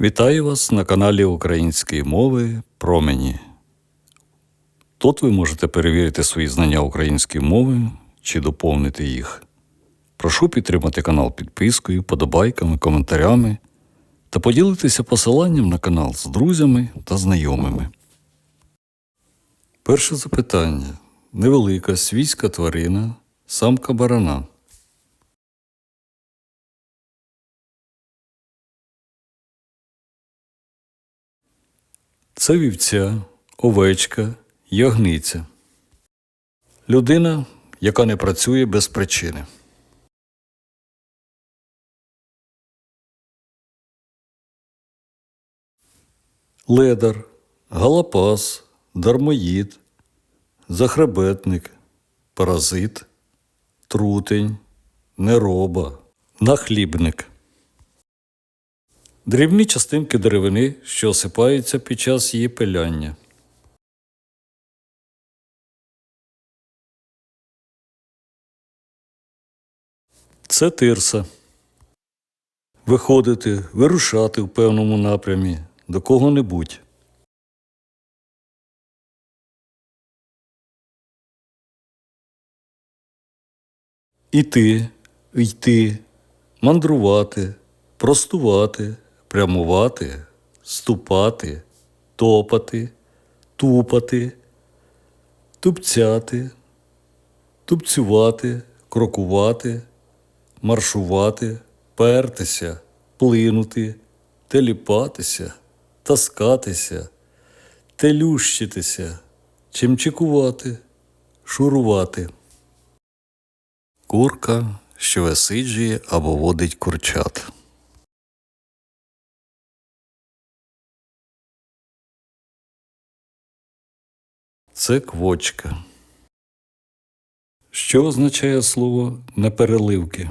Вітаю вас на каналі Української мови Промені. Тут ви можете перевірити свої знання української мови чи доповнити їх. Прошу підтримати канал підпискою, подобайками, коментарями та поділитися посиланням на канал з друзями та знайомими. Перше запитання. Невелика свійська тварина, самка барана. Це вівця, овечка, ягниця. Людина, яка не працює без причини. Ледар, галапас, дармоїд, захребетник, паразит, трутень, нероба, нахлібник. Дрібні частинки деревини, що осипаються під час її пиляння. Це тирса. Виходити, вирушати в певному напрямі до кого-небудь. Іти, йти, мандрувати, простувати, прямувати, ступати, топати, тупати, тупцяти, тупцювати, крокувати, маршувати, пертися, плинути, теліпатися, таскатися, телющитися, чимчикувати, шурувати. Курка, що висиджує або водить курчат. Це квочка. Що означає слово непереливки?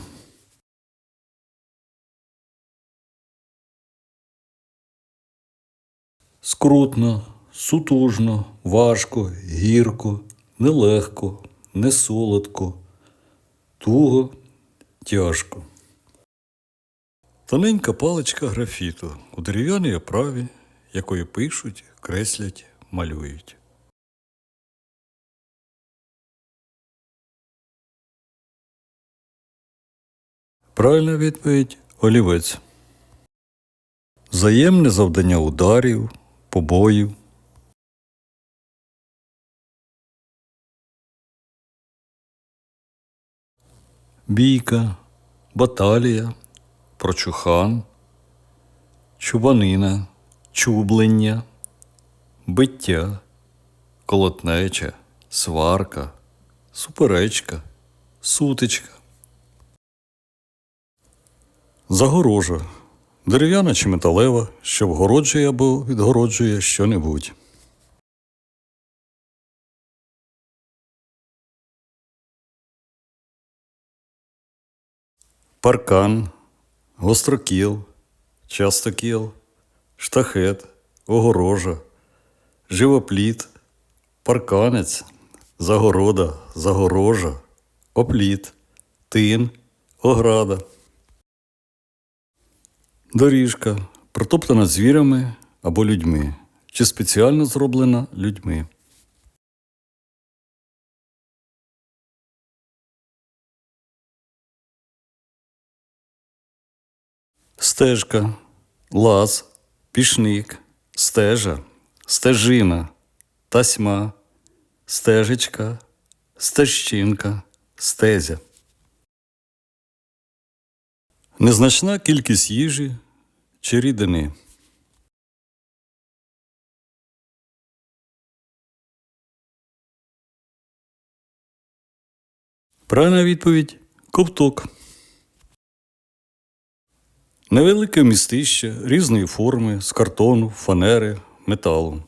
Скрутно, сутужно, важко, гірко, нелегко, несолодко, туго, тяжко. Тоненька паличка графіту у дерев'яній оправі, якою пишуть, креслять, малюють. Правильна відповідь олівець. Взаємне завдання ударів, побоїв. Бійка, баталія, прочухан, чубанина, чублення, биття, колотнеча, сварка, суперечка, сутичка. Загорожа. Дерев'яна чи металева, що вгороджує або відгороджує що-небудь. Паркан, гострокіл, частокіл, штахет, огорожа, живопліт, парканець, загорода, загорожа, опліт, тин, ограда. Доріжка протоптана звірями або людьми, чи спеціально зроблена людьми. Стежка, лаз, пішник, стежа, стежина, тасьма, стежечка, стежчинка, стезя. Незначна кількість їжі чи рідини. Правильна відповідь ковток. Невелике містище різної форми з картону, фанери, металу.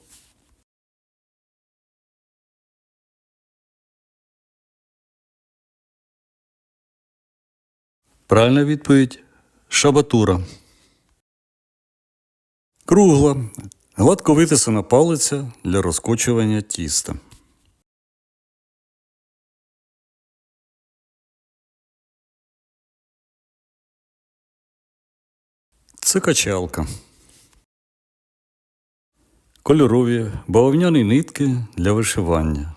Правильна відповідь шабатура кругла, гладко витисана палиця для розкочування тіста. Це качалка. Кольорові бавовняні нитки для вишивання.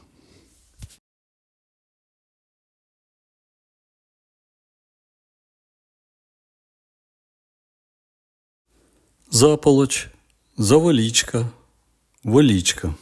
Заполоч, заволічка, волічка.